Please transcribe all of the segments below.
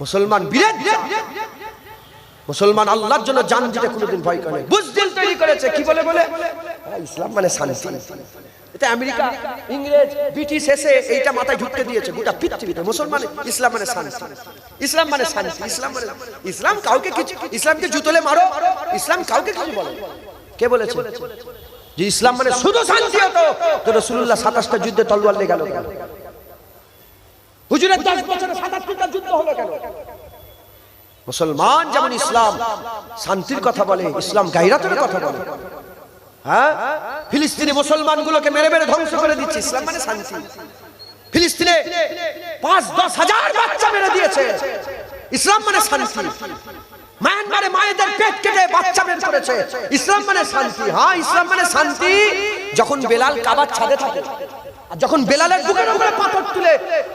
মুসলমান? মুসলমান আল্লাহর জন্য জান দিতে কোনোদিন ভয় করে। বুজদিল তৈরি করেছে কি বলে বলে? ইসলাম মানে শান্তি। এটা আমেরিকা ইংরেজ ব্রিটিশ এসে এইটা মাথায় ঢুকতে দিয়েছে গোটা পৃথিবীতে। মুসলমান ইসলাম মানে শান্তি। ইসলাম মানে শান্তি। ইসলাম মানে ইসলাম কাউকে কিছু ইসলামকে জুতলে মারো। ইসলাম কাউকে কিছু বলে কে বলেছে? যে ইসলাম মানে শুধু শান্তি হতো। তো রসুল্লাহ সাতাশটা যুদ্ধে তলোয়ার লেগে গেল। হুজুরের দশ বছরে যুদ্ধ হলো কেন? মুসলমান যেমন ইসলাম, শান্তির কথা বলে, ইসলাম গাইরাতের কথা বলে। হ্যাঁ? ফিলিস্তিনি মুসলমানগুলোকে মেরে মেরে ধ্বংস করে দিচ্ছে, ইসলাম মানে শান্তি। ফিলিস্তিনে পাঁচ, দশ হাজার বাচ্চা মেরে দিয়েছে। ইসলাম মানে শান্তি। মায়ানমারে মায়েদের পেট কেটে বাচ্চা বের করেছে। ইসলাম মানে শান্তি। হ্যাঁ ইসলাম মানে শান্তি। যখন বেলাল কাবার ছাদে থাকে যখন বেলালের বুকের উপরে পাথর তুলে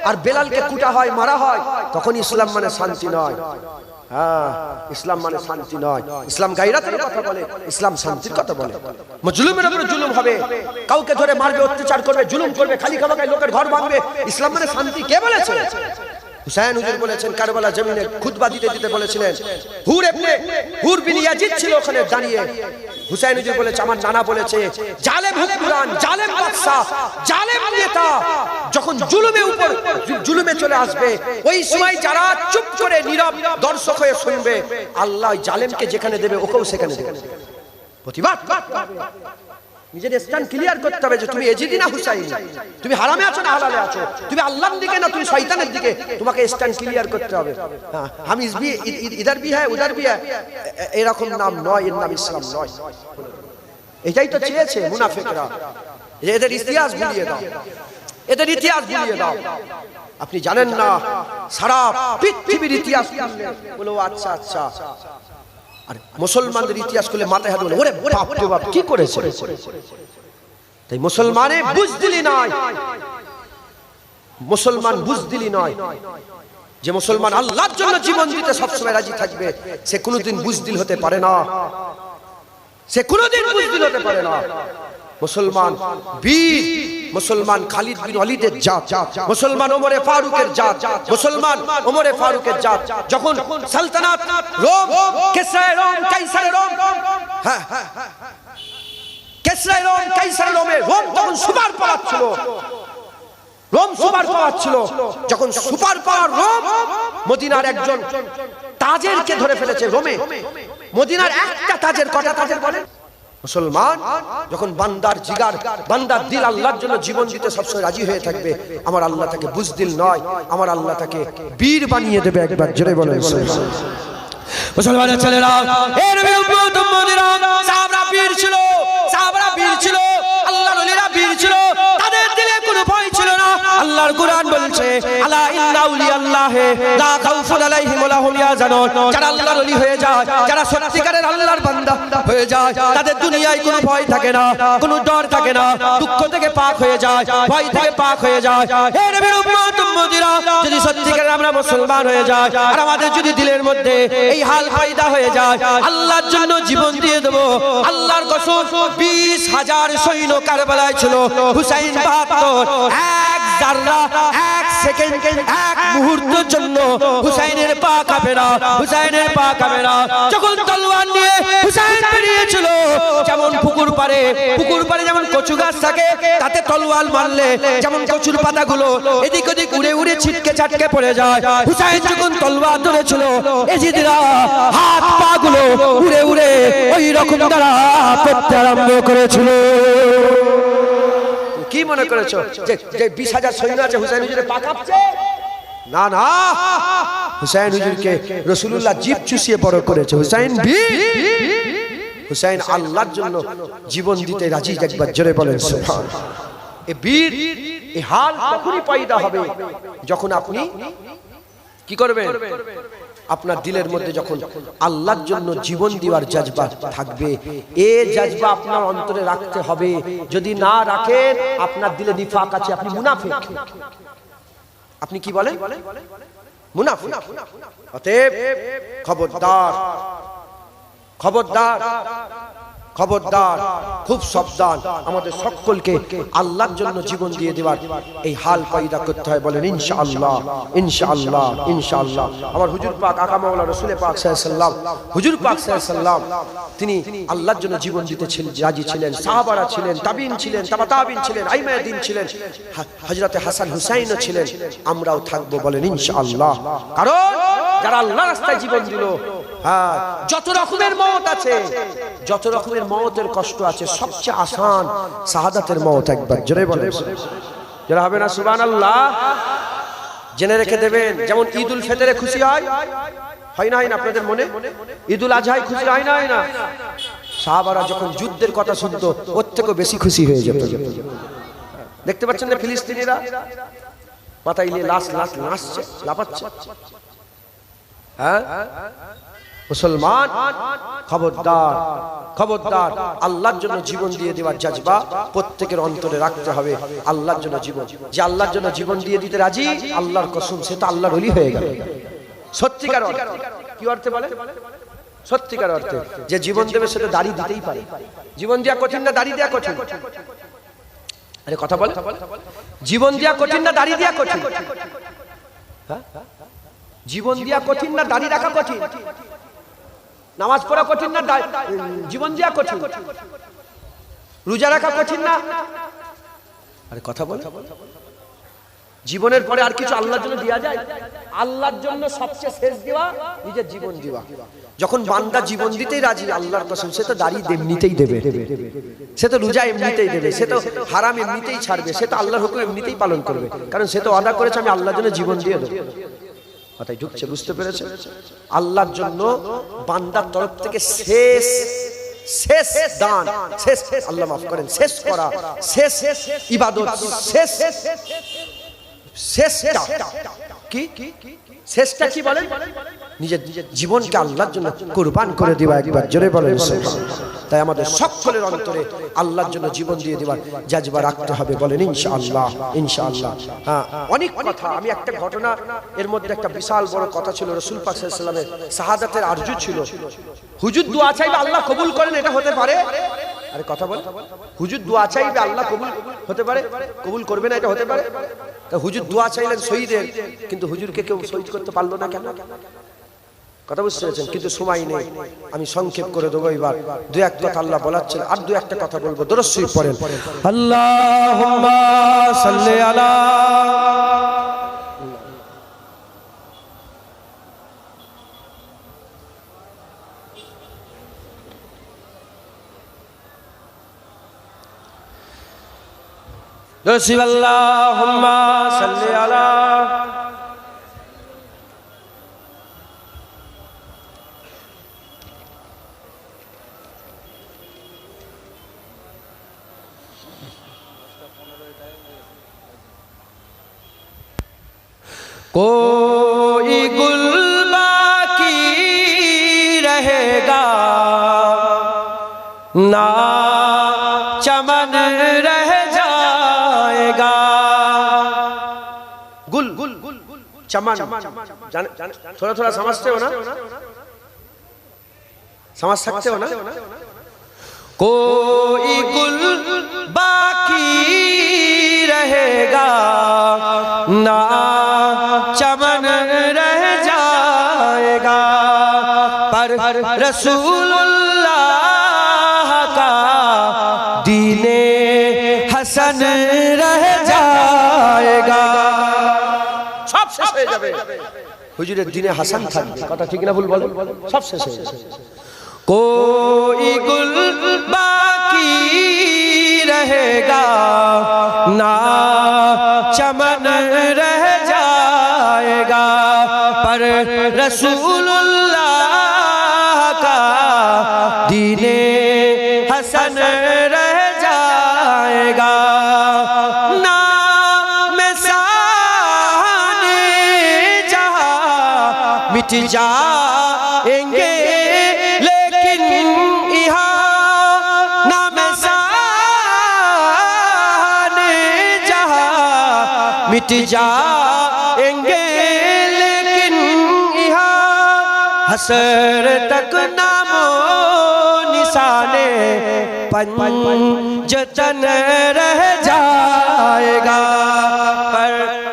আর বেলালকে কুটা হয়, মারা হয়, তখন ইসলাম মানে শান্তি নয়। হ্যাঁ ইসলাম মানে শান্তি নয়। ইসলাম গাইরাতের কথা বলে, ইসলাম শান্তির কথা বলে। জুলুমের উপরে জুলুম হবে। কাউকে ধরে মারবে, অত্যাচার করবে, জুলুম করবে, খালি খাবাকে লোকের ঘর ভাঙবে। ইসলাম মানে শান্তি কে বলেছে? হুসাইন হুজুর বলেছেন, কারবালা জমিনে খুতবা দিতে দিতে বলেছিলেন। হুর এবনে হুর ছিল ওখানে দাঁড়িয়ে। হুসাইন হুজুর বলেছে, আমার নানা বলেছে, জালেম হুকুরান জালেম বাদশা জালেম নেতা, যখন জুলুমে উপর, জুলুমে চলে আসবে, ওই সময় যারা চুপ করে নীরব দর্শক হয়ে শুনবে, আল্লাহ জালেমকে যেখানে দেবে, ওকেও সেখানে দেবে। প্রতিবাদ। নিজের ক্লিয়ার করতে হবে যে তুমি এজিদি না তুমি হারামে আছো না হালালে আছো? তুমি আল্লাহর দিকে না, তুমি শয়তানের দিকে? তোমাকে ক্লিয়ার করতে হবে। হ্যাঁ আমি ইস ভি ই- ই- উধার ভি হ্যাঁ এরকম নাম নয়, এর নাম ইসলাম নয়। এটাই তো চেয়েছে মুনাফিকরা। যে এদের ইতিহাস ভুলিয়ে দাও। এদের ইতিহাস ভুলিয়ে দাও। আপনি জানেন না, সারা পৃথিবীর ইতিহাস বলো আচ্ছা আচ্ছা। আর মুসলমানদের ইতিহাস করলে মাথায় হাত ওরে কি করেছে? তাই মুসলমানে বুঝদিলি নয় মুসলমান বুঝদিলি নয় যে মুসলমান আল্লাহর জন্য জীবন দিতে সবসময় রাজি থাকবে। সে কোনোদিন বুঝদিল হতে পারে না। সে কোনোদিন বুঝদিল হতে পারে না। মুসলমান বীর, মুসলমান খালিদ বিন ওয়ালিদের জাত, মুসলমান ওমরে ফারুকের জাত, মুসলমান ওমরে ফারুকের জাত। যখন সালতানাত রোম, কেসরায় রোম, কাইসারে রোম হ্যাঁ কেসরায় রোম, কাইসারে রোমে রোম তখন সুপার পাওয়ার ছিল। রোম সুপার পাওয়ার ছিল। যখন সুপার পাওয়ার রোম, মদিনার একজন তাজেরকে ধরে ফেলেছে রোমে। মদিনার একটা তাজের কটা তাজের বলে। মুসলমান, যখন বান্দার জিগার, বান্দার দিল আল্লাহর জন্য জীবন দিতে সবসময় রাজি হয়ে থাকবে, আমার আল্লাহ তাকে বুঝদিল নয়, আমার আল্লাহ তাকে বীর বানিয়ে দেবে একবার, জোরে বলে মুসলমানের ছেলেরা বীর ছিল, সাহাবরা বীর ছিল। আল্লাহর কুরআন বলছে, আলা ইন্না আল্লাহে লা খাউফুন আলাইহিম ওয়া লাহুম ইয়াজানুন যারা আল্লাহর ওলি হয়ে যায়, যারা সত্যিকারের আল্লাহর বান্দা হয়ে যায়, তাদের দুনিয়ায় কোনো ভয় থাকে না, কোনো ডর থাকে না, দুঃখ থেকে পাক হয়ে যায়, ভয় থেকে পাক হয়ে যায়। হে নবীর উম্মত, উম্মতিরা, যদি সত্যিকারের আমরা মুসলমান হয়ে যায় আর আমাদের যদি দিলের মধ্যে এই হাল ফায়দা হয়ে যায়, আল্লাহর জন্য জীবন দিয়ে দেবো। আল্লাহর কসম, বিশ হাজার সৈন্য কারবালায় ছিল, হুসাইন এক যেমন পুকুর পারে পুকুর পারে যেমন কচু গাছ থাকে, তাতে তলোয়ার মারলে যেমন কচুর পাতাগুলো এদিক ওদিক উড়ে উড়ে ছিটকে চাটকে পড়ে যায়। হুসাইন যখন তলোয়ার ধরেছিল হাত পা গুলো উড়ে উড়ে ওই রকম দ্বারা পড়তে আরম্ভ করেছিল। মনে করেছ? যে যে বিশ হাজার সৈন্য আছে হুসাইন হুজুরের পা কাঁপছে? না না। হুসাইন হুজুরকে রসুল্লাহ জীব চুষিয়ে বড় করেছে। হুসাইন বীর হুসাইন আল্লাহর জন্য জীবন দিতে রাজি একবার জোরে বলেন সুবহান। এ বীর এ হাল তখনই পয়দা হবে যখন আপনি কি করবেন? আপনার দিলের মধ্যে যখন আল্লাহর জন্য জীবন দেওয়ার জাজবা থাকবে এ জাজবা আপনার অন্তরে রাখতে হবে। যদি না রাখেন আপনার দিলে নিফাক আছে আপনি মুনাফিক। আপনি কি বলেন? মুনাফিক। অতএব খবরদার। খবরদার। খবরদার, খুব সাবধান। আমাদের সকলকে আল্লাহর জন্য জীবন দিয়ে দেওয়ার এই হাল পয়দা করতে হয় বলেন, ইনশাআল্লাহ ইনশাআল্লাহ ইনশাআল্লাহ। আমার হুজুর পাক, আকা মাওলা রসুল পাক সাল্লাম হুজুর পাক সাল্লাম তিনি আল্লাহর জন্য জীবন দিতে ছিলেন রাজি ছিলেন, সাহাবারা ছিলেন, তাবিন ছিলেন তাবা তাবিন ছিলেন আইমায়দিন ছিলেন হজরতে হাসান হুসাইনও ছিলেন, আমরাও থাকব বলেন, ইনশাআল্লাহ। কারণ যারা আল্লাহ রাস্তায় জীবন দিল যত রকমের মত আছে, যত রকমের মতের কষ্ট আছে, সবচেয়ে আসান শাহাদাতের মত একবার। জোরে বলে যারা হবে না সুবান আল্লাহ জেনে রেখে দেবেন, যেমন ঈদ উল ফেতরে খুশি হয় হয় না হয় না, আপনাদের মনে? ঈদ উল আজহায় খুশি, হয় না হয় না? সাহাবারা যখন যুদ্ধের কথা শুনতো, ওর থেকেও বেশি খুশি হয়ে যেত। দেখতে পাচ্ছেন না ফিলিস্তিনিরা? মাথায় নিয়ে লাশ লাশ নাচছে লাপাচ্ছে হ্যাঁ? মুসলমান, খবরদার খবরদার, আল্লাহর জন্য জীবন দিয়ে দেওয়ার জাজবা প্রত্যেকের অন্তরে রাখতে হবে, আল্লাহর জন্য জীবন। যে আল্লাহর জন্য জীবন দিয়ে দিতে রাজি, আল্লাহর কসম, সে তো আল্লাহর অলি হয়ে গেল। সত্যিকার কি অর্থে বলে? সত্যিকার অর্থে, যে জীবন দেবে সেটা দাড়ি দিতেই পারে। জীবন দেওয়া কঠিন না দাড়ি দেওয়া কঠিন? আরে কথা বলে। জীবন দেওয়া কঠিন না দাড়ি দেওয়া কঠিন? হ্যাঁ? জীবন দেওয়া কঠিন না দাড়ি রাখা কঠিন? নামাজ পড়া কঠিন না জীবন দিয়া কঠিন। রোজা রাখা কঠিন না। আরে কথা বলে। জীবনের পরে আর কিছু আল্লাহর জন্য দেওয়া যায়? আল্লাহর জন্য সবচেয়ে শেষ দেওয়া নিজের জীবন দেওয়া। যখন বান্দা জীবন দিতেই রাজি, আল্লাহর কসম, সে তো দাড়ি এমনিতেই দেবে। সে তো রোজা এমনিতেই দেবে, সে তো হারাম এমনিতেই ছাড়বে, সে তো আল্লাহর হুকুম এমনিতেই পালন করবে। কারণ সে তো আদা করেছে, আমি আল্লাহর জন্য জীবন দিয়ে দেবো। কথাই ঢুকছে বুঝতে পেরেছে আল্লাহর জন্য বান্দার তরফ থেকে শেষ শেষ দান শেষ আল্লাহ মাফ করেন শেষ করা শেষ ইবাদত শেষ শেষটা কি? শেষটা কি বলেন? নিজের জীবনকে আল্লাহর জন্য কুরবান করে দিবা একবার, জোরে বলেন তাই আমাদের সকলের অন্তরে আল্লাহর জন্য জীবন দিয়ে দিবার জাজবা রাখতে হবে বলেন, ইনশাআল্লাহ ইনশাআল্লাহ। হ্যাঁ অনেক কথা। আমি একটা ঘটনা, এর মধ্যে একটা বিশাল বড় কথা ছিল। রসুল পাক সাল্লাল্লাহু আলাইহি সাল্লামের শাহাদাতের আরজু ছিল। হুজুর দোয়া চাইবে আল্লাহ কবুল করেন, এটা হতে পারে? আরে কথা বল। হুজুর দোয়া চাইবে আল্লাহ কবুল হতে পারে? কবুল করবে না, এটা হতে পারে? হুজুর দোয়া চাইলেন শহীদের, কিন্তু হুজুরকে কেউ শহীদ করতে পারল না কেন? কথা বুঝতে পেরেছেন? কিন্তু সময় নেই। আমি সংক্ষেপ করে দেবো এবার। দু এক কথা আল্লাহ বলাচ্ছেন, আর দু একটা কথা বলব। দরস্বই পড়েন। আল্লাহুম্মা সাল্লি আলা আলা کوئی گل باقی رہے گا۔ نہ چمن رہ جائے گا۔ گل گل گل چمن تھوڑا تھوڑا سمجھتے ہو نا؟ سمجھ سکتے ہو نا؟ کوئی گل باقی رہے گا۔ نہ پر رسول اللہ کا دین حسن رہ جائے گا সব শেষ হয়ে যাবে হুজুরের দিনে হাসান থাকবে কথা ঠিক না ভুল বলেন সব শেষ হয়ে যাবে کوئی گل باقی رہے گا نہ چمن رہ جائے گا پر رسول جائیں گے لیکن یہاں نام سان جہاں مٹ جائیں گے لیکن یہاں حسر تک نام نسان پن جتن رہ جائے گا۔ پر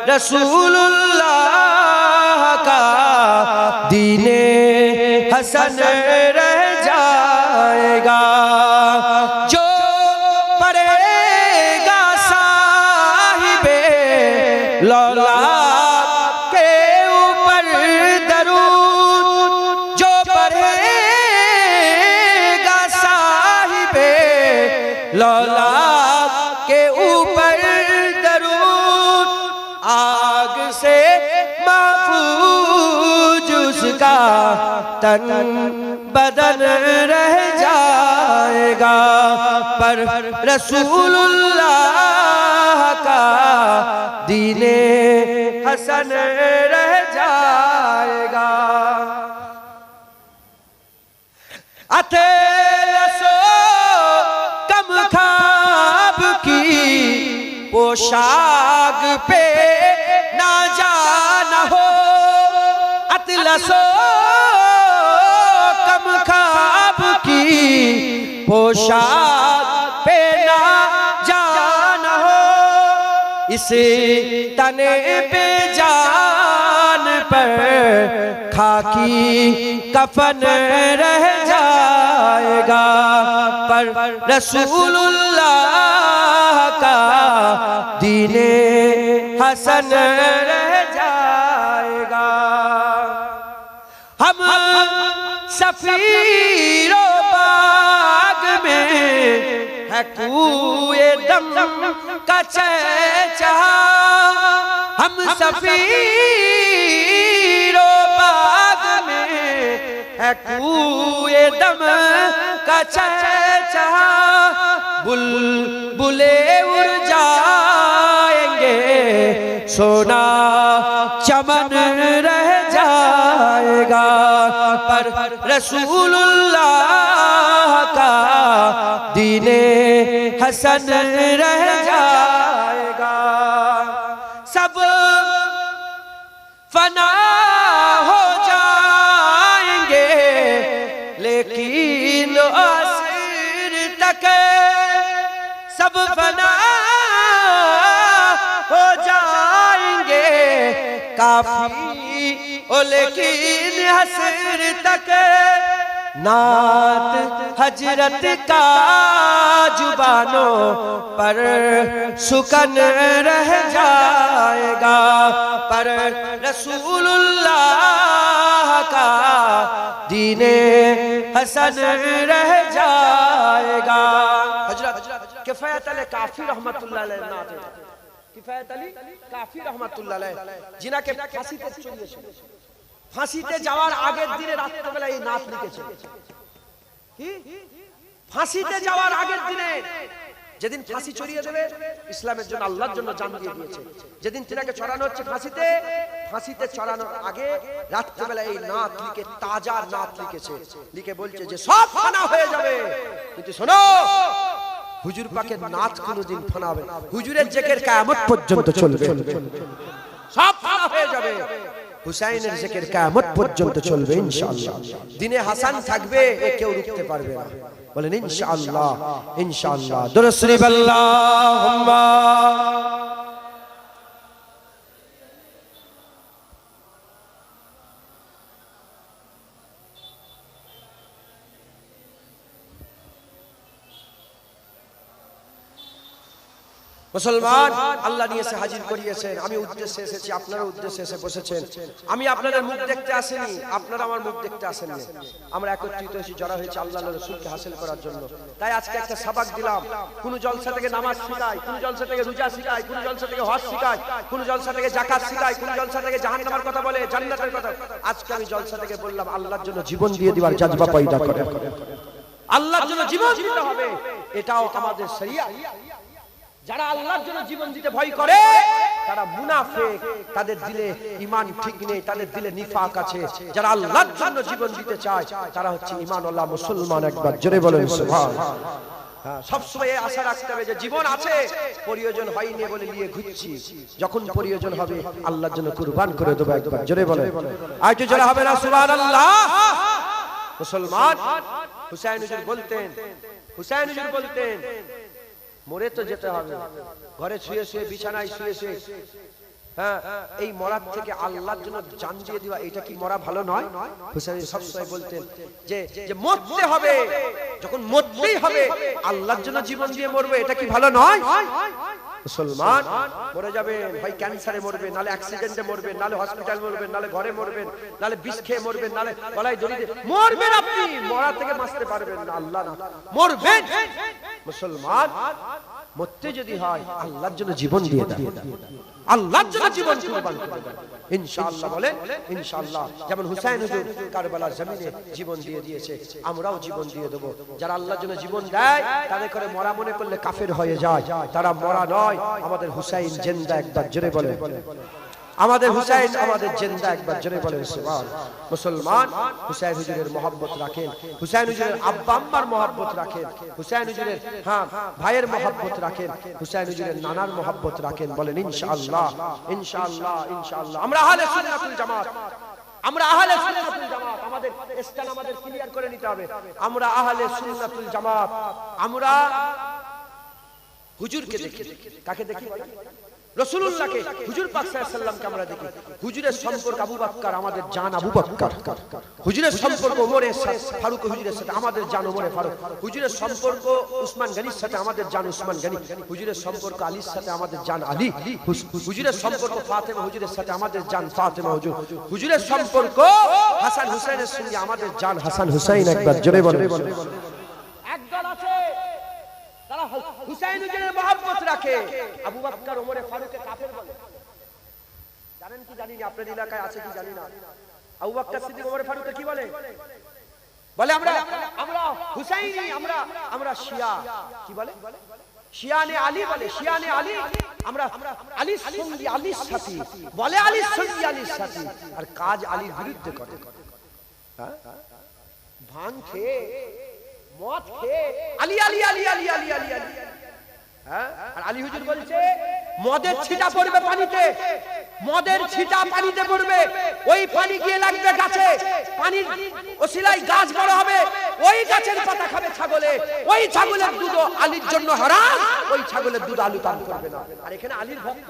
رسول اللہ Sunday. तन बदन रह जाएगा पर रसूलुल्लाह का दीने हसन रह जाएगा अतेलसो कम खाब की पोशाक पे ना जाना हो अतलसो پوشا پوشاک پہ جانا ہو، اس تنے پہ جان پر خاکی کفن رہ جائے گا۔ پر رسول اللہ کا دین حسن رہ جائے گا۔ ہم سفیر बाग में है कुए दम का चहा हम सफीरो बाग में है कुए दम का चहा बुल बुले उड़ जाएंगे सोना चमन रह پر رسول اللہ کا دین حسن رہ جائے گا۔ سب فنا ہو جائیں گے، لیکن عصر تک سب فنا ہو جائیں گے۔ کافی لیکن حسر تک نعت حجرت کا جبانوں پر سکن رہ جائے گا۔ پر رسول اللہ کا دین حسن رہ جائے گا۔ حجرت کفیت علی کافی رحمت اللہ علیہ نات کفیت علی کافی رحمت اللہ علیہ۔ جنہ کے پاسی تک چلیے ফাঁসিতে যাওয়ার আগের দিনে রাত্রেবেলা এই নাচ লিখেছে। কি? ফাঁসিতে যাওয়ার আগের দিনে যেদিন ফাঁসি চড়িয়ে দেবে ইসলামের জন্য আল্লাহর জন্য জান দিয়ে দিয়েছে। যেদিন তিনাকে চড়ানো হচ্ছে ফাঁসিতে ফাঁসিতে চড়ানোর আগে রাত্রেবেলা এই নাচ লিখে তাজা নাচ লিখেছে। লিখে বলছে যে সব ফানা হয়ে যাবে। কিন্তু শোনো হুজুর পাকের নাচ কোনোদিন ফানাবে। না। হুজুরের জেকের কায়ামত পর্যন্ত চলবে। সব ফানা হয়ে যাবে। হুসাইনের জেকের কায়ামত পর্যন্ত চলবে, ইনশাআল্লাহ। দিনে হাসান থাকবে, এ কেউ রুখতে পারবে না। বলেন, ইনশাআল্লাহ ইনশাআল্লাহ। দরুদ আল্লাহ মুসলমান, আল্লাহ নিয়ে এসে হাজির করিয়েছেন। আমি উদ্দেশ্যে এসেছি, আপনারা উদ্দেশ্যে এসে বসেছেন। আমি আপনাদের মুখ দেখতে আসেনি, আপনারা আমার মুখ দেখতে আসেননি। আমরা একত্রিত হয়েছি, জড়া হয়েছে আল্লাহ রসুলকে হাসিল করার জন্য। তাই আজকে একটা সাবাক দিলাম। কোন জলসা থেকে নামাজ শিখায়, কোন জলসা থেকে রোজা শিখায়, কোন জলসা থেকে হজ শিখায়, কোন জলসা থেকে জাকাত শিখায়, কোন জলসা থেকে জাহান্নামের কথা বলে, জান্নাতের কথা। আজকে আমি জলসা থেকে বললাম, আল্লাহর জন্য জীবন দিয়ে দিবার জাজবা পয়দা করে। আল্লাহর জন্য জীবন দিতে হবে। এটাও আমাদের শরিয়া। যারা আল্লাহর জন্য জীবন দিতে ভয় করে তারা মুনাফিক তাদের দিলে ঈমান ঠিক নেই তাদের দিলে নিফাক আছে। যারা আল্লাহর জন্য জীবন দিতে চায় তারা হচ্ছে ঈমানওয়ালা মুসলমান একবার। জোরে বলেন হ্যাঁ, সবসময় আশা রাখতে হবে যে জীবন আছে প্রয়োজন হয়নি বলে নিয়ে ঘুরছি। যখন প্রয়োজন হবে আল্লাহর জন্য কুরবান করে দেবো একবার। জোরে বলে আর জোরে হবে না সুবহানাল্লাহ? মুসলমান হুসাইন বলতেন হুসাইন বলতেন মরে তো যেতে হবে। ঘরে শুয়ে শুয়ে বিছানায় শুয়ে শুয়ে হ্যাঁ এই মরার থেকে আল্লাহর জন্য জান দিয়ে দেওয়া, এটা কি মরা ভালো নয়? হুসাইন সবসময় বলতেন যে যে মরতে হবে, যখন মরতেই হবে, আল্লাহর জন্য জীবন দিয়ে মরবে, এটা কি ভালো নয়? মুসলমান মরে যাবে হয় ক্যান্সারে মরবে, নালে অ্যাক্সিডেন্টে মরবে, নালে হসপিটাল মরবেন নালে ঘরে মরবেন নালে বিষ খেয়ে মরবেন নালে গলায় দড়ি দিয়ে মরবেন আপনি, মরা থেকে বাঁচতে পারবেন না, আল্লাহ না, মরবেন। মুসলমান মরতে যদি হয় আল্লাহর জন্য জীবন দিয়ে দিয়ে আল্লাহর জন্য জীবন কুরবান করে ইনশাআল্লাহ বলে ইনশাআল্লাহ। যেমন হুসাইন হুজুর কারবালার জমিনে জীবন দিয়ে দিয়েছে আমরাও জীবন দিয়ে দেব। যারা আল্লাহর জন্য জীবন দেয় তাদের করে মরা মনে করলে কাফের হয়ে যায়। তারা মরা নয়। আমাদের হুসাইন জেন্দা একবার জোরে বলে আমাদের হুসাইন আমাদের জেন্দা একবার জোরে বলে সুবহান। মুসলমান হুসাইন হুজুরের মহব্বত রাখেন। হুসাইন হুজুরের আব্বা আম্মার মহব্বত রাখেন। হুসাইন হুজুরের হ্যাঁ ভাইয়ের মহব্বত রাখেন। হুসাইন হুজুরের নানার মহব্বত রাখেন বলেন ইনশাআল্লাহ ইনশাআল্লাহ ইনশাআল্লাহ আমরা আহলে সুন্নাতুল জামাত। আমরা আহলে সুন্নাতুল জামাত। আমাদের স্থান আমাদের ক্লিয়ার করে নিতে হবে। আমরা আহলে সুন্নাতুল জামাত। আমরা হুজুরকে দেখি। কাকে দেখি? রসুল্লাহকে হুজুর পাক সাল্লামকে আমরা দেখি। হুজুরের সম্পর্ক আবু বাক্কার আমাদের জান আবু বাক্কার হুজুরের সম্পর্ক ওমরের সাথে ফারুক হুজুরের সাথে আমাদের জান ওমরে ফারুক। হুজুরের সম্পর্ক উসমান গনির সাথে আমাদের জান উসমান গনি। হুজুরের সম্পর্ক আলীর সাথে আমাদের জান আলী। হুজুরের সম্পর্ক ফাতেমা হুজুরের সাথে আমাদের জান ফাতেমা হুজুর। হুজুরের সম্পর্ক হাসান হুসাইনের সঙ্গে আমাদের জান হাসান হুসাইন একবার জোরে বলে একদল আছে। তারা হুসাইন হুজুরের মহব্বত রাখে। আবু বাক্কার, ওমরে ফারুকে কাফের বলে। জানেন কি জানি না? আপনার এলাকায় আছে কি জানি না? আবু বাক্কার সিদ্দিক, ওমরে ফারুকে কি বলে? বলে আমরা আমরা হুসাইনি, আমরা আমরা শিয়া। কি বলে? শিয়ানে আলী বলে, শিয়ানে আলী। আমরা আলীর সঙ্গী, আলীর সাথী। বলে আলীর সঙ্গী, আলীর সাথী। আর কাজ আলীর বিরুদ্ধে করে। হ্যাঁ? ভাঙ খেয়ে, মদ খেয়ে, আলী আলী আলী আলী আলী আলী আলী। হ্যাঁ? আর আলী হুজুর বলছে মদের ছিটা পড়বে পানিতে মদের ছিটা পানিতে পড়বে ওই পানি গিয়ে লাগবে গাছে পানির ওসিলাই গাছ বড় হবে ওই গাছের পাতা খাবে ছাগলে ওই ছাগলের দুধ আলীর জন্য হারাম ওই ছাগলের দুধ আলু পান করবে না আর এখানে আলীর ভক্ত।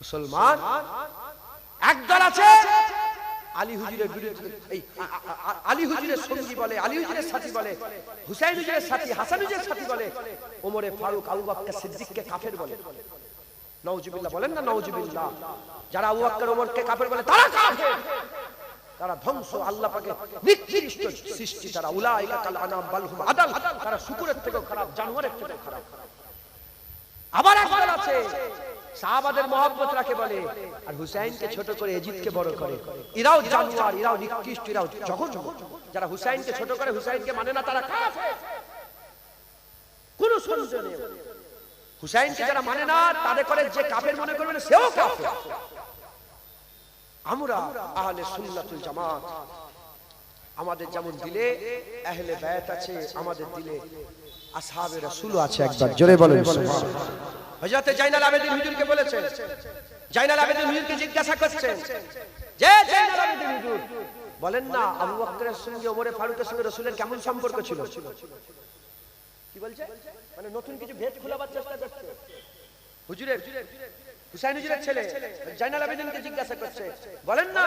মুসলমান একদল আছে আলী হুজুরের বিরুদ্ধে এই আলী হুজুরের সঙ্গী বলে আলী হুজুরের সাথী বলে হুসাইন হুজুরের সাথী হাসান হুজুরের সাথী বলে ওমরে ফারুক আবু বকর সিদ্দিককে কাফের বলে। নওজুবিল্লাহ বলেন না নওজুবিল্লাহ। যারা আবু বকর ওমরকে কাফের বলে তারা কাফের তারা ধ্বংস আল্লাহ পাকে নিকৃষ্ট সৃষ্টি তারা উলাইকা কাল আনাম বালহুম আদাল তারা শুকুরের থেকেও খারাপ জানোয়ারের থেকেও খারাপ। আবার একদল আছে সাহাবাদের মহব্বত রাখে বলে, আর হুসাইনকে ছোট করে এজিদকে বড় করে। এরাও জানোয়ার এরাও নিকৃষ্ট এরাও যখন যারা হুসাইনকে ছোট করে, হুসাইনকে মানে না, তারা কাফের। কোন সন্দেহ নেই। হুসাইনকে যারা মানে না, তাদের করে যে কাফের মনে করবে সেও কাফের। আমরা আহলে সুন্নাতুল জামাত, আমাদের যেমন দিলে আহলে বায়াত আছে, আমাদের দিলে আসহাবে রাসূল আছে একবার। জোরে বলেন, সুবহানাল্লাহ। হযরতে জাইনাল আবেদিন হুজুরকে বলেছেন জাইনাল আবেদিন হুজুরকে জিজ্ঞাসা করছেন, যে জাইনাল আবেদিন হুজুর, বলেন না আবু বকরের সঙ্গে ওমরে ফারুকের সঙ্গে রাসূলের কেমন সম্পর্ক ছিল? কি বলছে? মানে নতুন কিছু ভেদ খোলাবার চেষ্টা করছে। হুজুরের, হুসাইন হুজুরের ছেলে জাইনাল আবেদিনকে জিজ্ঞাসা করছে, বলেন না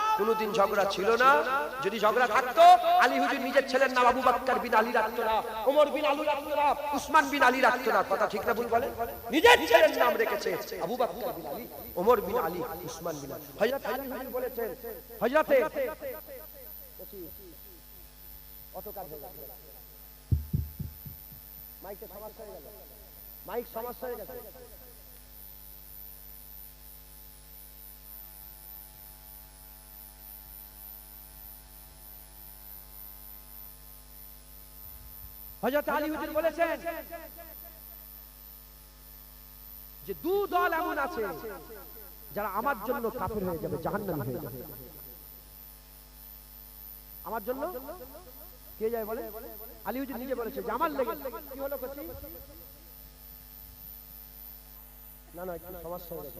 কোনোদিন ঝগড়া ছিল না। যদি ঝগড়া থাকতো, আলী হুজুর নিজের ছেলের নাম আবু বাক্কার বিন আলী রাখতো না, ওমর বিন আলী রাখতো না, উসমান বিন আলী রাখতো না। কথা ঠিক না ভুল বলে? নিজের ছেলের নাম রেখেছে আবু বাক্কার বিন আলী, ওমর বিন আলী, উসমান বিন আলী। হযরত আলী হুজুর বলেছেন, হযরতে অত কাজ হয়ে গেছে। মাইকে সমস্যা হয়ে গেল। মাইক সমস্যা হয়ে গেছে। হযরত আলী হুজুর বলেছেন যে দু দল এমন আছে যারা আমার জন্য কাফের হয়ে যাবে, জাহান্নামী হয়ে যাবে। আমার জন্য? কে যায় বলে? আলী হুজুর নিজে বলেছে যে আমার লেগে। কি হলো কচি? না না, একটু সমস্যা হয়ে গেছে।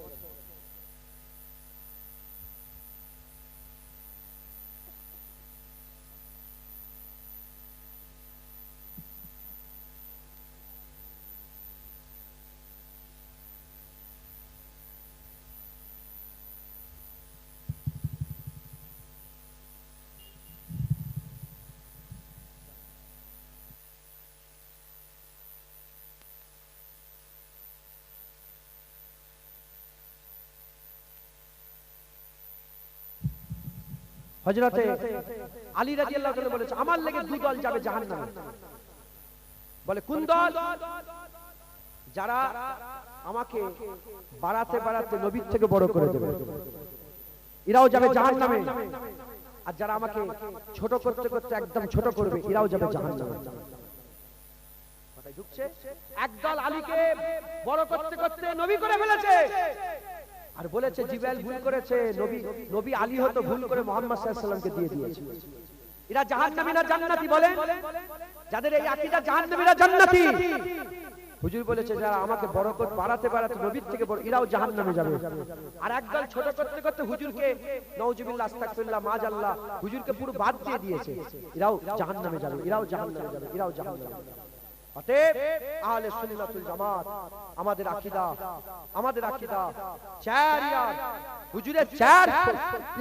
হজরতে আলী রাদিয়াল্লাহু তাআলা বলেছে আমার লেগে দুই দল যাবে বলে কোন দল? যারা আমাকে বাড়াতে বাড়াতে নবীর থেকে বড় করে দেবে। এরাও যাবে জাহান্নামে। আর যারা আমাকে ছোট করতে করতে একদম ছোট করবে এরাও যাবে জাহান্নামে। কথায় ঢুকছে একদল আলীকে বড় করতে করতে নবী করে ফেলেছে। আর বলেছে জিব্রাইল ভুল করেছে নবী নবী আলী হয়তো ভুল করে মোহাম্মদ সাল্লাল্লাহু আলাইহি দিয়ে দিয়েছে। এরা জাহান্নামী না জান্নাতি বলেন। যাদের এই আকীদা জাহান্নামীরা জান্নাতি। হুজুর বলেছে যারা আমাকে বড় করে বাড়াতে বাড়াতে নবীর থেকে বড় এরাও জাহান্নামে যাবে। আর একদল ছোট করতে করতে হুজুরকে নওজুবিল্লাহ আস্তাগফিরুল্লাহ মাজাল্লাহ হুজুরকে পুরো বাদ দিয়ে দিয়েছে। এরাও জাহান্নামে যাবে এরাও জাহান্নামে যাবে এরাও জাহান্নামে যাবে। অতএব আহলে সুন্নাতুল জামাত আমাদের আকীদা আমাদের আকীদা চার ইয়ার হুজুরের চার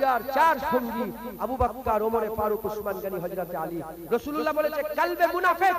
ইয়ার চার সঙ্গী আবু বকর ওমর ফারুক উসমান গনি হযরত আলী। রাসূলুল্লাহ বলেছে কলবে মুনাফিক।